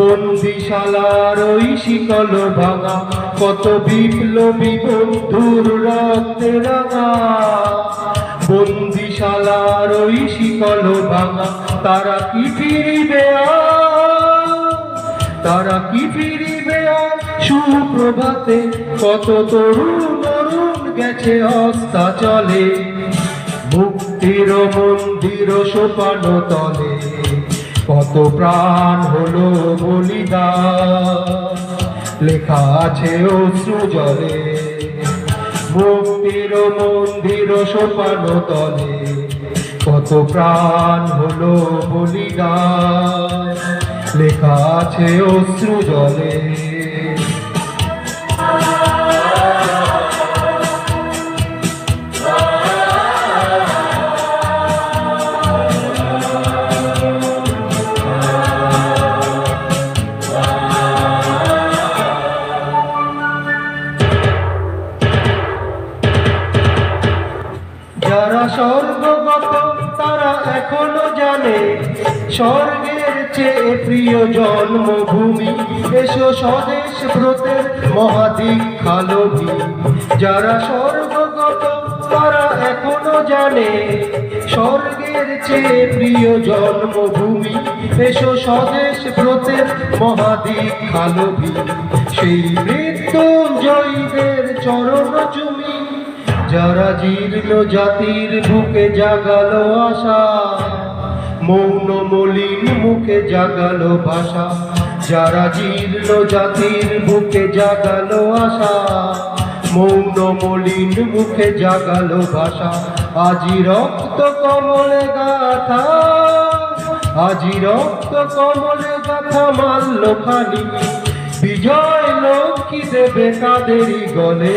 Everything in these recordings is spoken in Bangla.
বন্দিশালার ওই শিকল ভাঙা, কত বিপ্লবী বন্ধুর রক্তে রাঙা। বন্দিশালার ওই শিকল ভাঙা, তারা কি ফিরিবে তারা কি ফিরিবে? সুপ্রভাতে কত তরুণ তরুণ গেছে হস্তা চলে মুক্তির মন্দির সোপান তলে কত প্রাণ হলো বলিদান। লেখা আছে অশ্রু জলে, মুক্তির মন্দির সোপান তলে। কত প্রাণ হলো বলিদান। লেখা আছে অশ্রু জলে। যারা স্বর্গগত তারা এখনও জানে, স্বর্গের চেয়ে প্রিয় জন্মভূমি। এসো স্বদেশ ব্রতের মহাদীক্ষালভী। যারা স্বর্গগত তারা এখনও জানে, স্বর্গের চেয়ে প্রিয় জন্মভূমি। এসো স্বদেশ ব্রতের মহাদীক্ষালভী। সেই মৃত্যুঞ্জয়ীদের চরণ চুমি যারা জীর্ণ জাতির বুকে জাগালো আশা, মৌন মলিন মুখে জাগালো ভাষা যারা জীর্ণ জাতির বুকে জাগালো আশা, মৌন মলিন মুখে জাগালো ভাষা আজি রক্ত কমলে গাথা, আজি রক্ত কমলে গাথা মাল্য খানি বিজয় লক্ষ্মী দেবে কাদেরই গলে?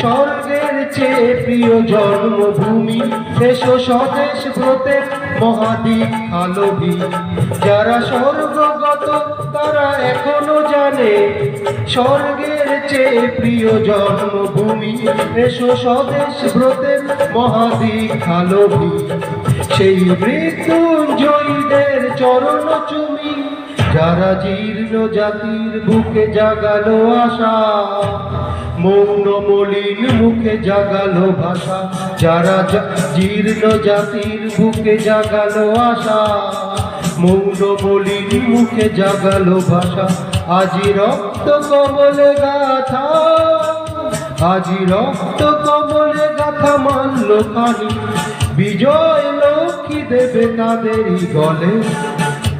স্বর্গের চেয়ে প্রিয় জন্মভূমি এসো স্বদেশ ব্রতের মহাদ্বীপ আলভী। যারা স্বর্গগত, তারা এখনও জানে, স্বর্গের চেয়ে প্রিয় জন্মভূমি এসো স্বদেশ ব্রতের মহাদ্বীপ আলভী। সেই মৃত্যুঞ্জয়ীদের চরণ চুমি যারা জীর্ণ জাতির বুকে জাগালো আশা, মৌন মলিন মুখে জাগালো ভাষা, যারা জীর্ণ জাতির বুকে জাগালো আশা, মৌন মলিন মুখে জাগালো ভাষা, আজি রক্ত কমলে গাথা, আজি রক্ত কবলে গাথা মানল খানি বিজয় লক্ষ্মী দেবে তাদেরই গলে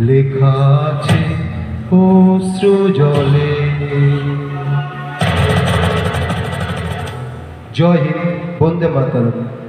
লেখা আছে অশ্রু জলে। জয় হিন্দ বন্দে মাতরম।